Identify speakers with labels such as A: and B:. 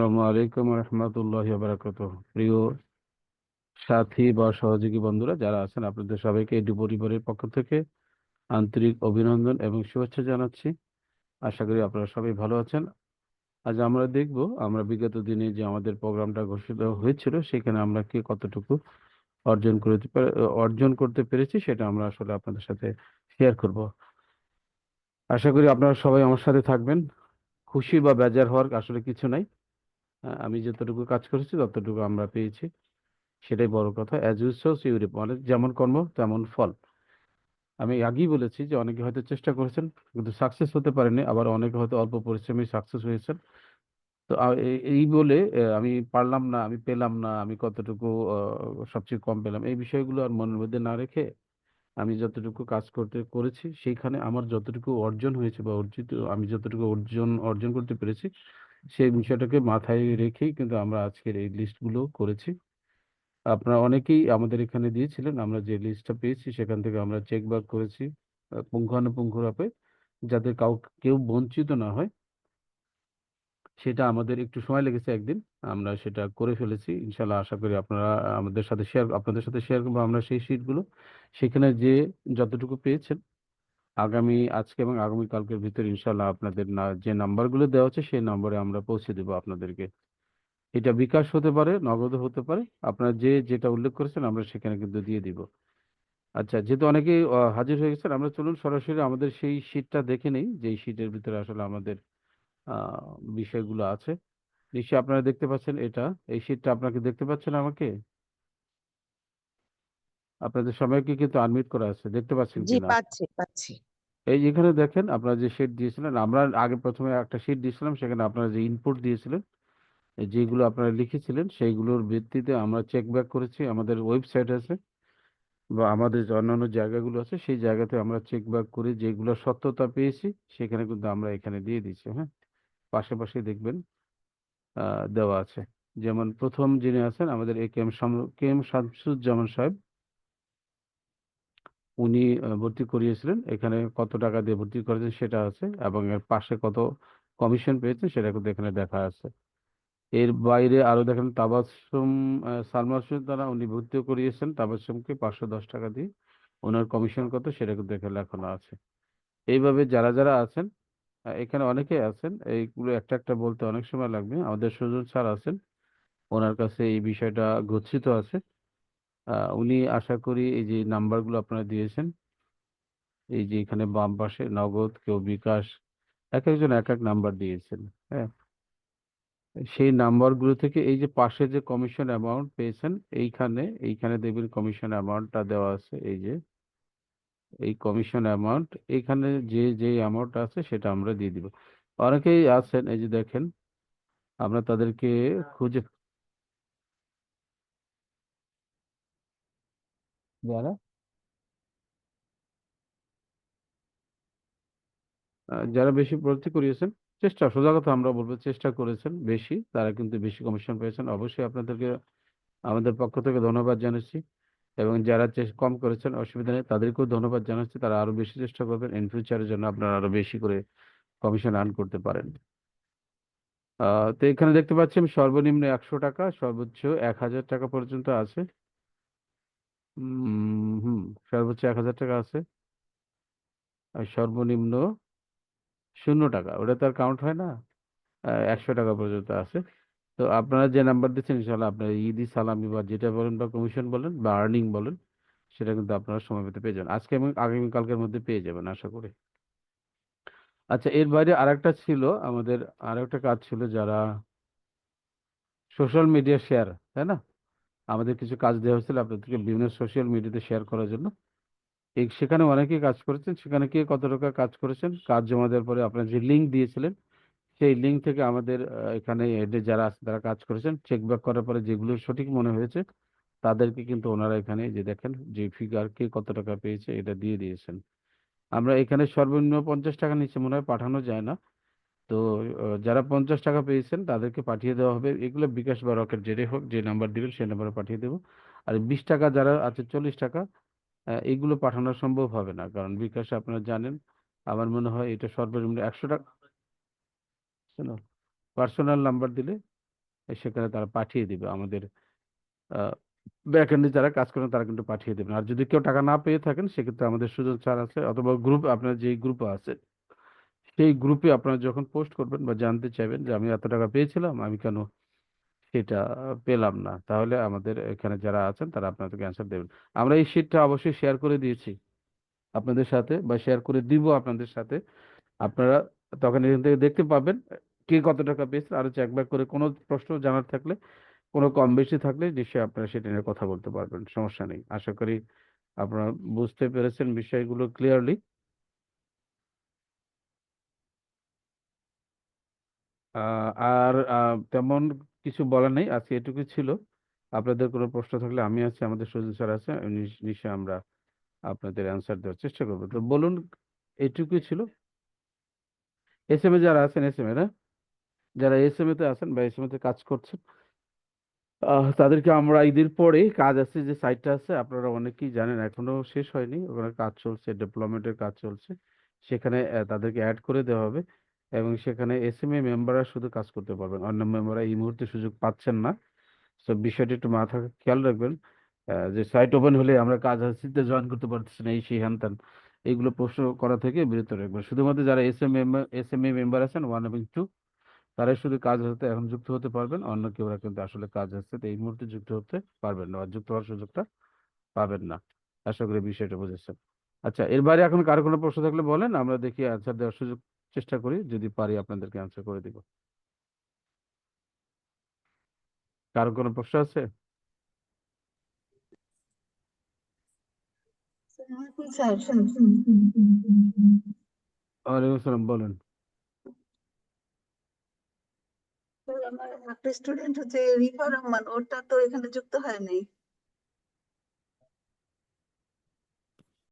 A: আসসালামু আলাইকুম রহমতুল্লাহ বারাকাত প্রিয় সাথী বা সহযোগী বন্ধুরা, যারা আছেন, আপনাদের সবাইকে এডি পরিবারের পক্ষ থেকে আন্তরিক অভিনন্দন এবং শুভেচ্ছা জানাচ্ছি। আশা করি আপনারা সবাই ভালো আছেন। আজ আমরা দেখব, আমরা বিগত দিনে যে আমাদের প্রোগ্রামটা ঘোষিত হয়েছিল, সেখানে আমরা কি কতটুকু অর্জন করতে অর্জন করতে পেরেছি, সেটা আমরা আসলে আপনাদের সাথে শেয়ার করব। আশা করি আপনারা সবাই আমার সাথে থাকবেন। খুশি বা বেজার হওয়ার আসলে কিছু নাই। আমি যতটুকু কাজ করেছি, ততটুকু আমরা পেয়েছি। সেটাই বড় কথা। As you sow you reap মানে যেমন কর্ম, তেমন ফল। আমি আগেই বলেছি যে অনেকে হয়তো চেষ্টা করেছেন, কিন্তু সাকসেস হতে পারেনি। আবার অনেকে হয়তো অল্প পরিশ্রমে সাকসেস হয়েছেন। তো এই বলে আমি পারলাম না, আমি পেলাম না, আমি কতটুকু সবচেয়ে কম পেলাম, এই বিষয়গুলো আর মনের মধ্যে না রেখে আমি যতটুকু কাজ করতে করেছি, সেইখানে আমার যতটুকু অর্জন হয়েছে বা অর্জিত, আমি যতটুকু অর্জন অর্জন করতে পেরেছি সেই বিষয়টাকে মাথায় রেখেই কিন্তু আমরা আজকের এই লিস্টগুলো করেছি। আপনারা অনেকেই আমাদের এখানে দিয়েছিলেন, আমরা যে লিস্টটা পেয়েছি সেখান থেকে আমরা চেক বাক করেছি পুঙ্খানুপুঙ্খভাবে যাতে কাউ, কেউ বঞ্চিত না হয়। সেটা আমাদের একটু সময় লেগেছে একদিন, আমরা সেটা করে ফেলেছি। ইনশাল্লাহ আশা করি আপনারা, আমাদের সাথে শেয়ার আপনাদের সাথে শেয়ার করব আমরা সেই শিটগুলো সেখানে যে যতটুকু পেয়েছেন আগামী, আজকে এবং আগামীকালকের ভিতরে ইনশাল্লাহ আপনাদের না, যে নাম্বারগুলো দেওয়া হচ্ছে সেই নম্বরে আমরা পৌঁছে দেবো আপনাদেরকে। এটা বিকাশ হতে পারে নগদ হতে পারে, আপনারা যে যেটা উল্লেখ করেছেন আমরা সেখানে কিন্তু দিয়ে দিব। আচ্ছা যেহেতু অনেকেই হাজির হয়ে গেছেন, আমরা চলুন সরাসরি আমাদের সেই শীটটা দেখে নেই যে শীটের ভিতরে আসলে আমাদের বিষয়গুলো আছে। নিশ্চয়ই আপনারা দেখতে পাচ্ছেন এটা। এই শীটটা আপনাকে দেখতে পাচ্ছেন আমাকে? আপনাদের সবাইকে কিন্তু আনমিউট করা আছে দেখতে পাচ্ছেন
B: জি
A: কিনা?
B: পাচ্ছি পাচ্ছি।
A: এই যেখানে দেখেন আপনারা যে শীট দিয়েছিলেন আমরা আগে প্রথমে একটা শীট দিয়েছিলাম সেখানে আপনারা যে ইনপুট দিয়েছিলেন যেগুলো আপনারা লিখেছিলেন সেইগুলোর ভিত্তিতে আমরা চেক ব্যাক করেছি আমাদের ওয়েবসাইট আছে বা আমাদের যে অন্যান্য জায়গাগুলো আছে সেই জায়গাতে আমরা চেক ব্যাক করে যেগুলো সত্যতা পেয়েছি সেখানে কিন্তু আমরা এখানে দিয়ে দিচ্ছি হ্যাঁ? পাশে পাশে দেখবেন আহ, দেওয়া আছে। যেমন প্রথম যিনি আছেন আমাদের এ কে এম শাম- কে এম শামসুজ্জামান সাহেব উনি ভর্তি করিয়েছিলেন। এখানে কত টাকা দিয়ে ভর্তি করেছেন সেটা আছে এবং এর পাশে কত কমিশন পেয়েছেন সেটা কিন্তু এখানে দেখা আছে। এর বাইরে আরও দেখেন তাবাসসুম আহ, সালমা সুলতানা উনি ভর্তিও করিয়েছেন। তাবাসসুমকে পাঁচশো দশ টাকা দিয়ে ওনার কমিশন কত সেটা কিন্তু এখানে লেখানো আছে। এইভাবে যারা যারা আছেন এখানে অনেকেই আছেন এইগুলো একটা একটা বলতে অনেক সময় লাগবে। আমাদের সুজন স্যার আছেন ওনার কাছে এই বিষয়টা গচ্ছিত আছে। উনি আশা করি এই যে নাম্বারগুলো আপনারা দিয়েছেন, এই যে এখানে বাম পাশে নগদ, কেউ বিকাশ, এক একজন এক এক নাম্বার দিয়েছেন হ্যাঁ? সেই নাম্বারগুলো থেকে এই যে পাশে যে কমিশন অ্যামাউন্ট পেয়েছেন, এইখানে এইখানে দেখবেন কমিশন অ্যামাউন্টটা দেওয়া আছে, এই যে, এই কমিশন অ্যামাউন্ট, এইখানে যে যে অ্যামাউন্ট আছে সেটা আমরা দিয়ে দিব। অনেকেই আছেন, এই যে দেখেন, আমরা তাদেরকে খুঁজে যারা যারা বেশি ভর্তি করিয়েছেন, চেষ্টা, সোজা কথা আমরা বলব, চেষ্টা করেছেন বেশি, তারা কিন্তু বেশি কমিশন পেয়েছেন। অবশ্যই আপনাদেরকে, আমাদের পক্ষ থেকে ধন্যবাদ জানাচ্ছি এবং যারা কম করেছেন, অসুবিধা নেই, তাদেরকেও ধন্যবাদ জানাচ্ছি। তারা আরও বেশি চেষ্টা করবেন ইন ফিউচারের জন্য আপনারা আরও বেশি করে কমিশন আর্ন করতে পারেন। তো এখানে দেখতে পাচ্ছেন সর্বনিম্ন একশো টাকা, সর্বোচ্চ এক হাজার টাকা পর্যন্ত আছে। হুম সর্বোচ্চ এক হাজার টাকা আছে। আর সর্বনিম্ন শূন্য টাকা, ওটা তো আর কাউন্ট হয় না। একশো টাকা পর্যন্ত আছে। তো আপনারা যে নাম্বার দিচ্ছেন ইনশাল্লাহ আপনার ঈদি সালামি বা যেটা বলেন বা কমিশন বলেন বা আর্নিং বলেন, সেটা কিন্তু আপনারা সময় পেতে পেয়ে যাবেন। আজকে এবং আগামীকালকের মধ্যে পেয়ে যাবেন, আশা করি। আচ্ছা এর বাইরে আরেকটা ছিল আমাদের, আরেকটা কাজ ছিল যারা সোশ্যাল মিডিয়া শেয়ার তাই না? আমাদের কিছু কাজ দেওয়া হয়েছিল আপনাদেরকে বিভিন্ন সোশ্যাল মিডিয়াতে শেয়ার করার জন্য। এই সেখানে অনেকেই কাজ করেছেন, সেখানে কে কত টাকা কাজ করেছেন, কাজ জমা দেওয়ার পরে আপনার যে লিঙ্ক দিয়েছিলেন, সেই লিঙ্ক থেকে আমাদের এখানে হেডে যারা আছে তারা কাজ করেছেন। চেক ব্যাক করার পরে যেগুলো সঠিক মনে হয়েছে, তাদেরকে কিন্তু ওনারা এখানে যে দেখেন, যে ফিগার কে কত টাকা পেয়েছে, এটা দিয়ে দিয়েছেন। আমরা এখানে সর্বনিম্ন পঞ্চাশ টাকা নিচে মনে হয় পাঠানো যায় না। তো যারা পঞ্চাশ টাকা পেয়েছেন তাদেরকে পাঠিয়ে দেওয়া হবে। এগুলো বিকাশ বা রকেট যেটাই হোক, যে নাম্বার দিবেন সেই নাম্বারে পাঠিয়ে দেবো। আর বিশ টাকা যারা আছে চল্লিশ টাকা এগুলো পাঠানো সম্ভব হবে না। কারণ বিকাশে আপনারা জানেন, আমার মনে হয় এটা সর্বনিম্ন একশো টাকা পার্সোনাল নাম্বার দিলে সেখানে তারা পাঠিয়ে দিবে। আমাদের ব্যাকএন্ডে যারা কাজ করেন তারা কিন্তু পাঠিয়ে দেবেন। আর যদি কেউ টাকা না পেয়ে থাকেন, সেক্ষেত্রে আমাদের সুযোগ ছাড় আছে। অথবা গ্রুপ আপনার যেই গ্রুপে আছে সেই গ্রুপে আপনারা যখন পোস্ট করবেন বা জানতে চাইবেন যে আমি এত টাকা পেয়েছিলাম, আমি কেন সেটা পেলাম না, তাহলে আমাদের এখানে যারা আছেন তারা আপনাদেরকে অ্যান্সার দেবেন। আমরা এই শিটটা অবশ্যই শেয়ার করে দিয়েছি আপনাদের সাথে বা শেয়ার করে দিব আপনাদের সাথে। আপনারা তখন এখান থেকে দেখতে পাবেন কে কত টাকা পেয়েছে, আরও চেক ব্যাক করে কোনো প্রশ্ন জানার থাকলে, কোনো কম বেশি থাকলে নিশ্চয়ই আপনারা সেটা নিয়ে কথা বলতে পারবেন, সমস্যা নেই। আশা করি আপনারা বুঝতে পেরেছেন বিষয়গুলো ক্লিয়ারলি আর তেমন কিছু বলার নেই। আজকে এটুকু ছিল। আপনাদের কোনো প্রশ্ন থাকলে আমি আছি, আমাদের সজল স্যার আছে নিশ- নিশ্চয়ই আমরা আপনাদের অ্যান্সার দেওয়ার চেষ্টা করব। তো বলুন, এটুকুই ছিল। এস এম এ যারা আছেন এস এম যারা এস এম এ তে আছেন বা এস এম এ তে কাজ করছেন তাদেরকে আমরা ঈদের পরে কাজ আছে, যে সাইটটা আছে, আপনারা অনেকেই জানেন, এখনও শেষ হয়নি। ওখানে কাজ চলছে ডেভেলপমেন্টের কাজ চলছে। সেখানে তাদেরকে অ্যাড করে দেওয়া হবে। এবং সেখানে এস এম এ মেম্বাররা শুধু কাজ করতে পারবেন। অন্য মেম্বাররা এই মুহূর্তে সুযোগ পাচ্ছেন না। তো বিষয়টি একটু মাথা খেয়াল রাখবেন। যে সাইট ওপেন হলে আমরা কাজ হাসিতে জয়েন করতে পারতেছি না, এই সেই হ্যান ত্যান এইগুলো প্রশ্ন করা থেকে বিরত রাখবেন। শুধুমাত্র যারা S M S M A member আছেন ওয়ান এবং টু তারাই শুধু কাজ হাতে এখন যুক্ত হতে পারবেন। অন্য কেউ কিন্তু আসলে কাজ হাতে এই মুহূর্তে যুক্ত হতে পারবেন না বা যুক্ত হওয়ার সুযোগটা পাবেন না। আশা করি বিষয়টা বুঝেছেন। আচ্ছা এর বাইরে এখন কারও কোনো প্রশ্ন থাকলে বলেন, আমরা দেখি অ্যান্সার দেওয়ার সুযোগ চেষ্টা করি, যদি পারি আপনাদেরকে অ্যান্সার করে দিব। কারও কোনো প্রশ্ন আছে? ওয়ালাইকুম আসসালাম, বলেন।
B: আমার একটা স্টুডেন্ট হচ্ছে রিফা রহমান, ওরটা তো এখানে যুক্ত হয় নাই।